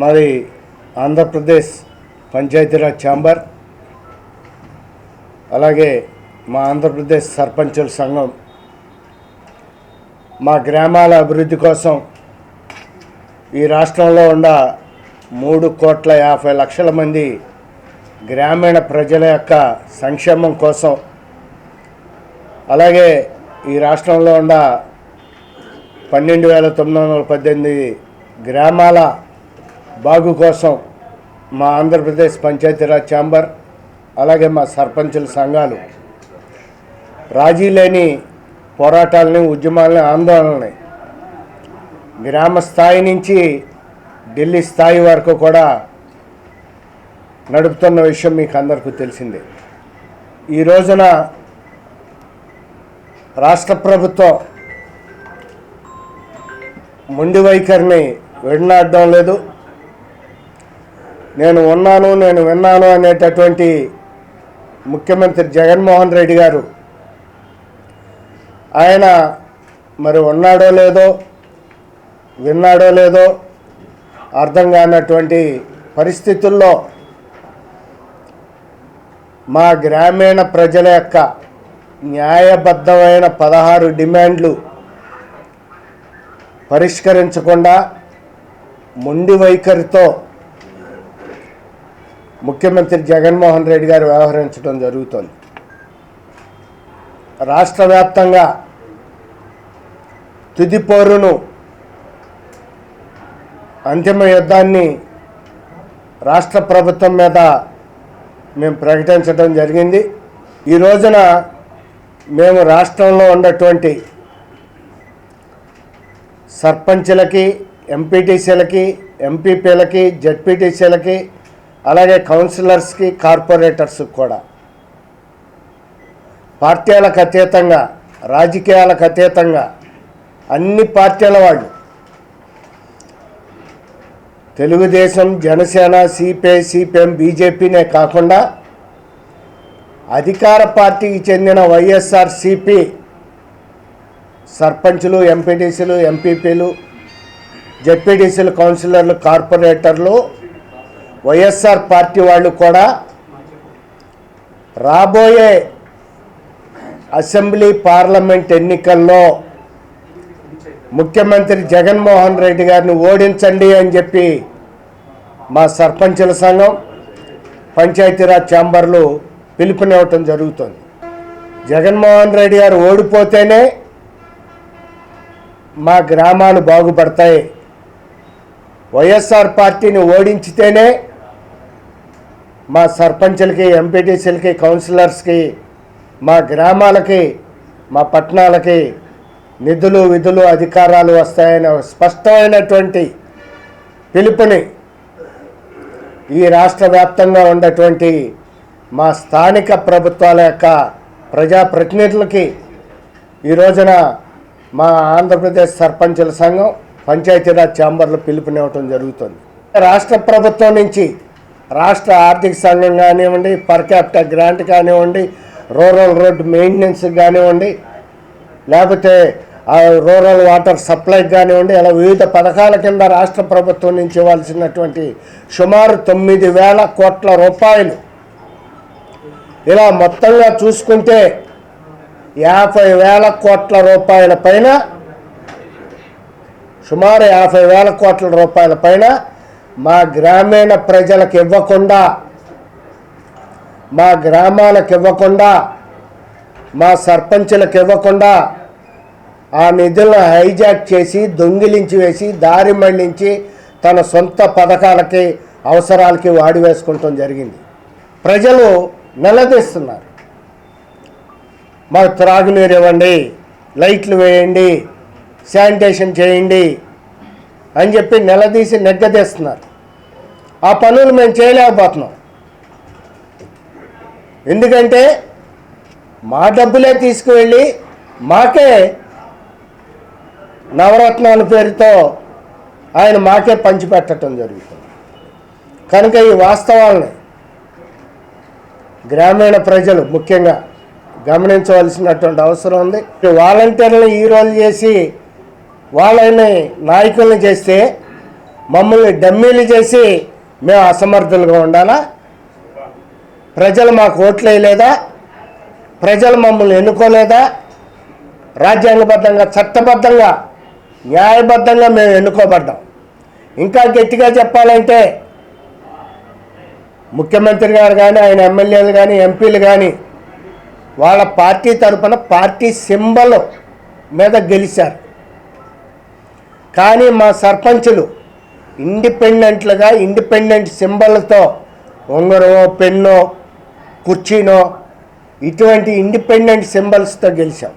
మాది ఆంధ్రప్రదేశ్ పంచాయతీరాజ్ ఛాంబర్. అలాగే మా ఆంధ్రప్రదేశ్ సర్పంచుల సంఘం. మా గ్రామాల అభివృద్ధి కోసం ఈ రాష్ట్రంలో ఉన్న మూడు కోట్ల యాభై లక్షల మంది గ్రామీణ ప్రజల యొక్క సంక్షేమం కోసం అలాగే ఈ రాష్ట్రంలో ఉన్న పన్నెండు వేల తొమ్మిది వందల పద్దెనిమిది గ్రామాల బాగు కోసం మా ఆంధ్రప్రదేశ్ పంచాయతీరాజ్ ఛాంబర్ అలాగే మా సర్పంచుల సంఘాలు రాజీ లేని పోరాటాలని ఉద్యమాలని ఆందోళనని గ్రామ స్థాయి నుంచి ఢిల్లీ స్థాయి వరకు కూడా నడుపుతున్న విషయం మీకు అందరికీ తెలిసిందే. ఈ రోజున రాష్ట్ర ప్రభుత్వం మొండి వైఖరిని విడనాడడం లేదు. నేను ఉన్నాను నేను విన్నాను అనేటటువంటి ముఖ్యమంత్రి జగన్మోహన్ రెడ్డి గారు. ఆయన మరి ఉన్నాడో లేదో విన్నాడో లేదో అర్థం కానటువంటి పరిస్థితుల్లో మా గ్రామీణ ప్రజల యొక్క న్యాయబద్ధమైన పదహారు డిమాండ్లు పరిష్కరించకుండా మొండి వైఖరితో ముఖ్యమంత్రి జగన్మోహన్ రెడ్డి గారు వ్యవహరించడం జరుగుతోంది. రాష్ట్ర వ్యాప్తంగా తుది పోరును అంతిమ యుద్ధాన్ని రాష్ట్ర ప్రభుత్వం మీద మేము ప్రకటించడం జరిగింది. ఈ రోజున మేము రాష్ట్రంలో ఉన్నటువంటి సర్పంచ్లకి ఎంపీటీసీలకి ఎంపీపీలకి జడ్పీటీసీలకి అలాగే కౌన్సిలర్స్కి కార్పొరేటర్స్కి కూడా. పార్టీలకు అతీతంగా రాజకీయాలకు అతీతంగా అన్ని పార్టీల వాళ్ళు. తెలుగుదేశం జనసేన సిపిఐ సిపిఎం బీజేపీనే కాకుండా అధికార పార్టీకి చెందిన వైఎస్ఆర్ సిపి సర్పంచులు ఎంపీటీసీలు ఎంపీపీలు జెడ్పీటీసీలు కౌన్సిలర్లు కార్పొరేటర్లు వైఎస్ఆర్ పార్టీ వాళ్ళు కూడా రాబోయే అసెంబ్లీ పార్లమెంట్ ఎన్నికల్లో ముఖ్యమంత్రి జగన్మోహన్ రెడ్డి గారిని ఓడించండి అని చెప్పి మా సర్పంచుల సంఘం పంచాయతీరాజ్ ఛాంబర్లు పిలుపునివ్వటం జరుగుతుంది. జగన్మోహన్ రెడ్డి గారు ఓడిపోతేనే మా గ్రామాలు బాగుపడతాయి. వైఎస్ఆర్ పార్టీని ఓడించితేనే మా సర్పంచులకి ఎంపీటీసీలకి కౌన్సిలర్స్కి మా గ్రామాలకి మా పట్టణాలకి నిధులు విధులు అధికారాలు వస్తాయనే స్పష్టమైనటువంటి పిలుపుని ఈ రాష్ట్ర వ్యాప్తంగా ఉన్నటువంటి మా స్థానిక ప్రభుత్వాల యొక్క ప్రజాప్రతినిధులకి ఈ రోజున మా ఆంధ్రప్రదేశ్ సర్పంచుల సంఘం పంచాయతీరాజ్ ఛాంబర్లు పిలుపునివ్వటం జరుగుతుంది. రాష్ట్ర ప్రభుత్వం నుంచి రాష్ట్ర ఆర్థిక సంఘం కానివ్వండి పర్ క్యాపిటల్ గ్రాంట్ కానివ్వండి రూరల్ రోడ్ మెయింటెనెన్స్ కానివ్వండి లేకపోతే రూరల్ వాటర్ సప్లై కానివ్వండి ఇలా వివిధ పథకాల కింద రాష్ట్ర ప్రభుత్వం నుంచి ఇవ్వాల్సినటువంటి సుమారు తొమ్మిది వేల కోట్ల రూపాయలు. ఇలా మొత్తంగా చూసుకుంటే యాభై వేల కోట్ల రూపాయల పైన సుమారు యాభై వేల కోట్ల రూపాయల పైన మా గ్రామీణ ప్రజలకు ఇవ్వకుండా మా గ్రామాలకు ఇవ్వకుండా మా సర్పంచులకు ఇవ్వకుండా ఆ నిధులను హైజాక్ చేసి దొంగిలించి వేసి దారి మళ్ళించి తన సొంత పథకాలకి అవసరాలకి వాడి వేసుకుంటాం జరిగింది. ప్రజలు నిలదీస్తున్నారు. మాకు త్రాగునీరు ఇవ్వండి లైట్లు వేయండి శానిటేషన్ చేయండి అని చెప్పి నిలదీసి నెగ్గదీస్తున్నారు. ఆ పనులు మేము చేయలేకపోతున్నాం. ఎందుకంటే మా డబ్బులే తీసుకువెళ్ళి మాకే నవరత్నాల పేరుతో ఆయన మాకే పంచిపెట్టడం జరుగుతుంది. కనుక ఈ వాస్తవాలని గ్రామీణ ప్రజలు ముఖ్యంగా గమనించవలసినటువంటి అవసరం ఉంది. వాలంటీర్లు ఈ రోజు చేసి వాళ్ళని నాయకులను చేస్తే మమ్మల్ని డమ్మీలు చేసి మేము అసమర్థులుగా ఉండాలా? ప్రజలు మాకు ఓట్లు వేయలేదా? ప్రజలు మమ్మల్ని ఎన్నుకోలేదా? రాజ్యాంగబద్ధంగా చట్టబద్ధంగా న్యాయబద్ధంగా మేము ఎన్నుకోబడ్డాం. ఇంకా గట్టిగా చెప్పాలంటే ముఖ్యమంత్రి గారు కానీ ఆయన ఎమ్మెల్యేలు కానీ ఎంపీలు కానీ వాళ్ళ పార్టీ తరపున పార్టీ సింబల్ మీద గెలిచారు. కానీ మా సర్పంచులు ఇండిపెండెంట్లుగా ఇండిపెండెంట్ సింబల్తో ఉంగరమో పెన్నో కుర్చీనో ఇటువంటి ఇండిపెండెంట్ సింబల్స్తో గెలిచాం.